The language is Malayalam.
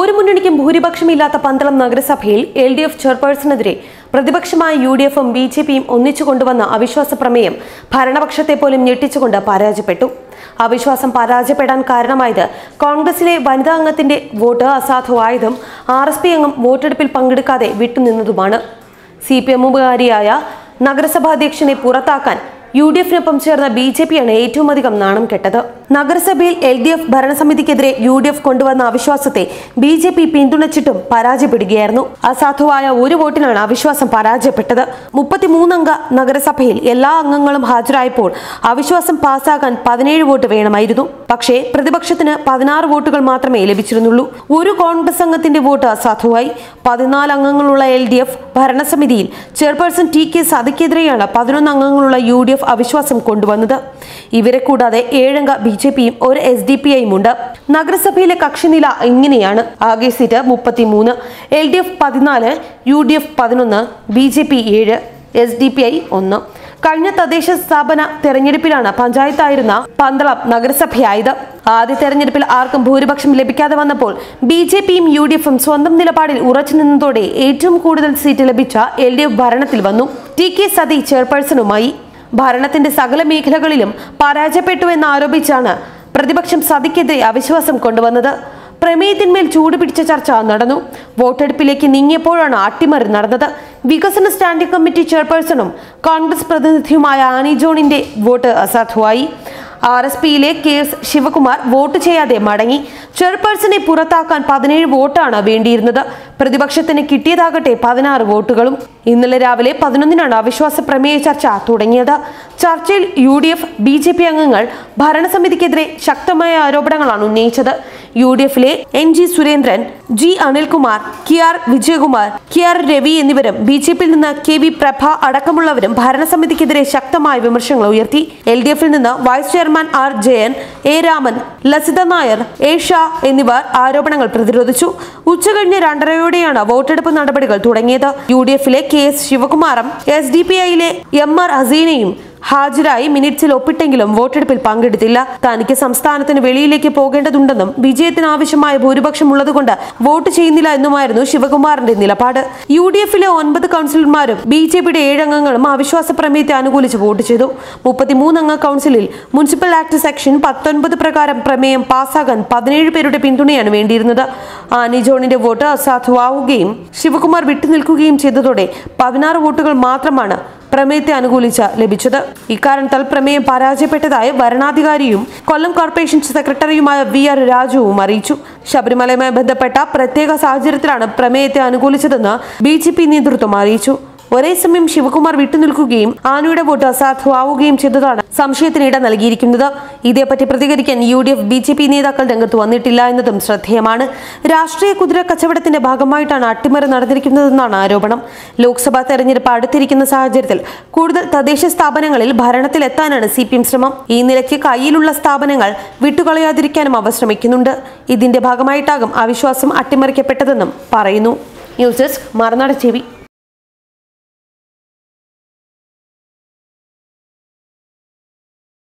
ഒരു മുന്നണിക്കും ഭൂരിപക്ഷമില്ലാത്ത പന്തളം നഗരസഭയിൽ എൽ ഡി എഫ് ചെയർപേഴ്സണെതിരെ പ്രതിപക്ഷമായ യു ഡി എഫും ബി ജെ പിയും ഒന്നിച്ചു കൊണ്ടുവന്ന അവിശ്വാസ പ്രമേയം ഭരണപക്ഷത്തെ പോലും ഞെട്ടിച്ചുകൊണ്ട് പരാജയപ്പെട്ടു. അവിശ്വാസം പരാജയപ്പെടാൻ കാരണമായത് കോൺഗ്രസിലെ വനിതാ അംഗത്തിന്റെ വോട്ട് അസാധുവായതും ആർ എസ് പി അംഗം വോട്ടെടുപ്പിൽ പങ്കെടുക്കാതെ വിട്ടുനിന്നതുമാണ്. സി പി എമ്മുകാരിയായ നഗരസഭാധ്യക്ഷനെ പുറത്താക്കാൻ യു ഡി എഫിനൊപ്പം ചേർന്ന ബി ജെ പിയാണ് ഏറ്റവും അധികം നാണം കെട്ടത്. നഗരസഭയിൽ എൽ ഡി എഫ് ഭരണസമിതിക്കെതിരെ യു ഡി എഫ് കൊണ്ടുവന്ന അവിശ്വാസത്തെ ബി ജെ പി പിന്തുണച്ചിട്ടും പരാജയപ്പെടുകയായിരുന്നു. അസാധുവായ ഒരു വോട്ടിനാണ് അവിശ്വാസം പരാജയപ്പെട്ടത്. മുപ്പത്തിമൂന്നംഗ നഗരസഭയിൽ എല്ലാ അംഗങ്ങളും ഹാജരായപ്പോൾ അവിശ്വാസം പാസ്സാകാൻ പതിനേഴ് വോട്ട് വേണമായിരുന്നു. പക്ഷേ പ്രതിപക്ഷത്തിന് പതിനാറ് വോട്ടുകൾ മാത്രമേ ലഭിച്ചിരുന്നുള്ളൂ. ഒരു കോൺഗ്രസ് അംഗത്തിന്റെ വോട്ട് അസാധുവായി. പതിനാല് അംഗങ്ങളുള്ള എൽ ഡി എഫ് ഭരണസമിതിയിൽ ചെയർപേഴ്സൺ ടി കെ സതിക്കെതിരെയാണ് പതിനൊന്ന് അംഗങ്ങളുള്ള യു ഡി എഫ് അവിശ്വാസം കൊണ്ടുവന്നത്. ഇവരെ കൂടാതെ ഏഴംഗ ബി ജെ പിയും ഒരു എസ് ഡി പി ഐയും ഉണ്ട് നഗരസഭയിലെ കക്ഷിനില ഇങ്ങനെയാണ്. ആകെ സീറ്റ് മുപ്പത്തിമൂന്ന്. എൽ ഡി എഫ് പതിനാല് യു ഡി എഫ് പതിനൊന്ന് ബി ജെ പി ഏഴ് എസ് ഡി പി ഐ ഒന്ന്. കഴിഞ്ഞ തദ്ദേശ സ്ഥാപന തെരഞ്ഞെടുപ്പിലാണ് പഞ്ചായത്തായിരുന്ന പന്തളം നഗരസഭയായത്. ആദ്യ തെരഞ്ഞെടുപ്പിൽ ആർക്കും ഭൂരിപക്ഷം ലഭിക്കാതെ വന്നപ്പോൾ ബി ജെ പിയും യു ഡി എഫും സ്വന്തം നിലപാടിൽ ഉറച്ചു നിന്നതോടെ ഏറ്റവും കൂടുതൽ സീറ്റ് ലഭിച്ച എൽ ഡി എഫ് ഭരണത്തിൽ വന്നു. ടി കെ സതി ചെയർപേഴ്സണുമായി ഭരണത്തിന്റെ സകല മേഖലകളിലും പരാജയപ്പെട്ടു എന്നാരോപിച്ചാണ് പ്രതിപക്ഷം സതിക്കെതിരെ അവിശ്വാസം കൊണ്ടുവന്നത്. പ്രമേയത്തിന്മേൽ ചൂടുപിടിച്ച ചർച്ച നടന്നു. വോട്ടെടുപ്പിലേക്ക് നീങ്ങിയപ്പോഴാണ് അട്ടിമറി നടന്നത്. വികസന സ്റ്റാൻഡിംഗ് കമ്മിറ്റി ചെയർപേഴ്സണും കോൺഗ്രസ് പ്രതിനിധിയുമായ ആനി ജോണിന്റെ വോട്ട് അസാധുവായി. ആർ എസ് പിയിലെ കെ എസ് ശിവകുമാർ വോട്ട് ചെയ്യാതെ മടങ്ങി. ചെയർപേഴ്സണെ പുറത്താക്കാൻ പതിനേഴ് വോട്ടാണ് വേണ്ടിയിരുന്നത്. പ്രതിപക്ഷത്തിന് കിട്ടിയതാകട്ടെ പതിനാറ് വോട്ടുകളും. ഇന്നലെ രാവിലെ പതിനൊന്നിനാണ് അവിശ്വാസ പ്രമേയ ചർച്ച തുടങ്ങിയത്. ചർച്ചയിൽ U D F B J P അംഗങ്ങൾ ഭരണസമിതിക്കെതിരെ ശക്തമായ ആരോപണങ്ങളാണ് ഉന്നയിച്ചത്. യു ഡി എഫിലെ N G Surendran G Anilkumar K R Vijayakumar K R Ravi എന്നിവരും ബി ജെ പിയിൽ നിന്ന് കെ വി പ്രഭ അടക്കമുള്ളവരും ഭരണസമിതിക്കെതിരെ ശക്തമായ വിമർശങ്ങൾ ഉയർത്തി. എൽ ഡി എഫിൽ നിന്ന് vice chairman R Jayan A Raman Lasitha Nair A Shah എന്നിവർ ആരോപണങ്ങൾ പ്രതിരോധിച്ചു. ഉച്ചകഴിഞ്ഞ് രണ്ടരയോടെയാണ് വോട്ടെടുപ്പ് നടപടികൾ തുടങ്ങിയത്. യു ഡി എഫിലെ കെ എസ് ശിവകുമാറും എസ് ഡി പി ഐയിലെ എം ആർ ഹസീനയും ഹാജരായി മിനിറ്റ്സിൽ ഒപ്പിട്ടെങ്കിലും വോട്ടെടുപ്പിൽ പങ്കെടുത്തില്ല. തനിക്ക് സംസ്ഥാനത്തിന് വെളിയിലേക്ക് പോകേണ്ടതുണ്ടെന്നും വിജയത്തിന് ആവശ്യമായ ഭൂരിപക്ഷം ഉള്ളതുകൊണ്ട് വോട്ട് ചെയ്യുന്നില്ല എന്നുമായിരുന്നു ശിവകുമാറിന്റെ നിലപാട്. യു ഡി എഫിലെ ഒൻപത് കൌൺസിലർമാരും ബി ജെ പിയുടെ ഏഴംഗങ്ങളും അവിശ്വാസ പ്രമേയത്തെ അനുകൂലിച്ച് വോട്ട് ചെയ്തു. മുപ്പത്തിമൂന്നംഗ കൌൺസിലിൽ മുനിസിപ്പൽ ആക്ട് സെക്ഷൻ പത്തൊൻപത് പ്രകാരം പ്രമേയം പാസ്സാകാൻ പതിനേഴ് പേരുടെ പിന്തുണയാണ് വേണ്ടിയിരുന്നത്. ആനി ജോണിന്റെ വോട്ട് അസാധുവാവുകയും ശിവകുമാർ വിട്ടുനിൽക്കുകയും ചെയ്തതോടെ പതിനാറ് വോട്ടുകൾ മാത്രമാണ് പ്രമേയത്തെ അനുകൂലിച്ച് ലഭിച്ചത്. ഇക്കാരണത്താൽ പ്രമേയം പരാജയപ്പെട്ടതായി വരണാധികാരിയും കൊല്ലം കോർപ്പറേഷൻ സെക്രട്ടറിയുമായ വി ആർ രാജുവും അറിയിച്ചു. ശബരിമലയുമായി ബന്ധപ്പെട്ട പ്രത്യേക സാഹചര്യത്തിലാണ് പ്രമേയത്തെ അനുകൂലിച്ചതെന്ന് ബി നേതൃത്വം അറിയിച്ചു. ഒരേ സമയം ശിവകുമാർ വിട്ടുനിൽക്കുകയും ആനയുടെ വോട്ട് അസാധുവാവുകയും ചെയ്തതാണ് സംശയത്തിന് ഇട നൽകിയിരിക്കുന്നത്. ഇതേപ്പറ്റി പ്രതികരിക്കാൻ U D F B J P നേതാക്കൾ രംഗത്ത് വന്നിട്ടില്ല എന്നതും ശ്രദ്ധേയമാണ്. രാഷ്ട്രീയ കുതിര കച്ചവടത്തിന്റെ ഭാഗമായിട്ടാണ് അട്ടിമറി നടന്നിരിക്കുന്നതെന്നാണ് ആരോപണം. ലോക്സഭാ തെരഞ്ഞെടുപ്പ് അടുത്തിരിക്കുന്ന സാഹചര്യത്തിൽ കൂടുതൽ തദ്ദേശ സ്ഥാപനങ്ങളിൽ ഭരണത്തിലെത്താനാണ് സി പി എം ശ്രമം. ഈ നിലയ്ക്ക് കയ്യിലുള്ള സ്ഥാപനങ്ങൾ വിട്ടുകളയാതിരിക്കാനും അവർ ശ്രമിക്കുന്നുണ്ട്. ഇതിന്റെ ഭാഗമായിട്ടാകും അവിശ്വാസം അട്ടിമറിക്കപ്പെട്ടതെന്നും പറയുന്നു. News desk മറുനാട് T